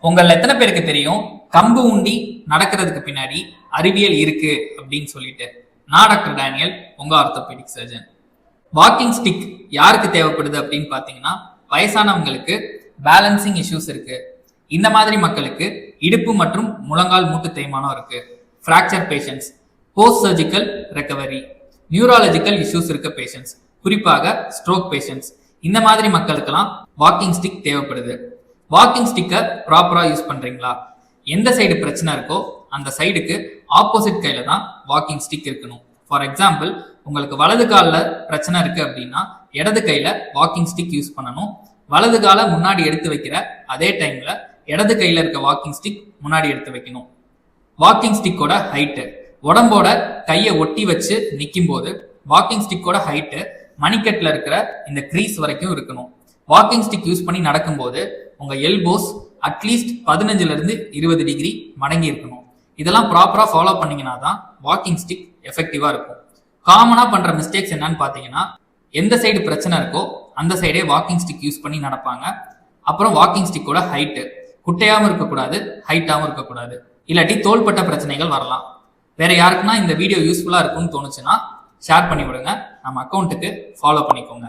உங்கள் எத்தனை பேருக்கு தெரியும்? கம்பு உண்டி நடக்கிறதுக்கு பின்னாடி அறிவியல் இருக்கு அப்படின்னு சொல்லிட்டு. நான் டாக்டர் டேனியல் உங்க ஆர்த்தோபெடிக் சர்ஜன். வாக்கிங் ஸ்டிக் யாருக்கு தேவைப்படுது அப்படின்னு பார்த்தீங்கன்னா வயசானவங்களுக்கு பேலன்சிங் இஷ்யூஸ் இருக்கு. இந்த மாதிரி மக்களுக்கு இடுப்பு மற்றும் முழங்கால் மூட்டு தேய்மானம் இருக்கு. Fracture patients post surgical recovery neurological issues இருக்க பேஷண்ட்ஸ் குறிப்பாக ஸ்ட்ரோக் பேஷண்ட்ஸ் இந்த மாதிரி மக்களுக்கெல்லாம் வாக்கிங் ஸ்டிக் தேவைப்படுது. வாக்கிங் ஸ்டிக்கை ப்ராப்பராக யூஸ் பண்றீங்களா? எந்த சைடு பிரச்சனை இருக்கோ அந்த சைடுக்கு ஆப்போசிட் கையில தான் வாக்கிங் ஸ்டிக் இருக்கணும். ஃபார் எக்ஸாம்பிள் உங்களுக்கு வலது காலில் பிரச்சனை இருக்கு அப்படின்னா இடது கையில வாக்கிங் ஸ்டிக் யூஸ் பண்ணணும். வலது காலை முன்னாடி எடுத்து வைக்கிற அதே டைம்ல இடது கையில இருக்க வாக்கிங் ஸ்டிக் முன்னாடி எடுத்து வைக்கணும். வாக்கிங் ஸ்டிக்கோட ஹைட்டு உடம்போட கையை ஒட்டி வச்சு நிற்கும் போது வாக்கிங் ஸ்டிக்கோட ஹைட்டு மணிக்கட்டில் இருக்கிற இந்த க்ரீஸ் வரைக்கும் இருக்கணும். வாக்கிங் ஸ்டிக் யூஸ் பண்ணி நடக்கும்போது உங்க எல்போஸ் அட்லீஸ்ட் பதினஞ்சுல இருந்து இருபது டிகிரி மடங்கி இருக்கணும். இதெல்லாம் ப்ராப்பரா ஃபாலோ பண்ணீங்கன்னா தான் வாக்கிங் ஸ்டிக் எஃபெக்டிவா இருக்கும். காமனா பண்ற மிஸ்டேக்ஸ் என்னன்னு பாத்தீங்கன்னா எந்த சைடு பிரச்சனை இருக்கோ அந்த சைடே வாக்கிங் ஸ்டிக் யூஸ் பண்ணி நடப்பாங்க. அப்புறம் வாக்கிங் ஸ்டிக்கோட ஹைட்டு குட்டையாகவும் இருக்கக்கூடாது ஹைட்டாகவும் இருக்கக்கூடாது. இல்லாட்டி தோள்பட்ட பிரச்சனைகள் வரலாம். வேற யாருக்குன்னா இந்த வீடியோ யூஸ்ஃபுல்லா இருக்கும்னு தோணுச்சுன்னா ஷேர் பண்ணி விடுங்க நம்ம அக்கௌண்ட்டுக்கு ஃபாலோ பண்ணிக்கோங்க.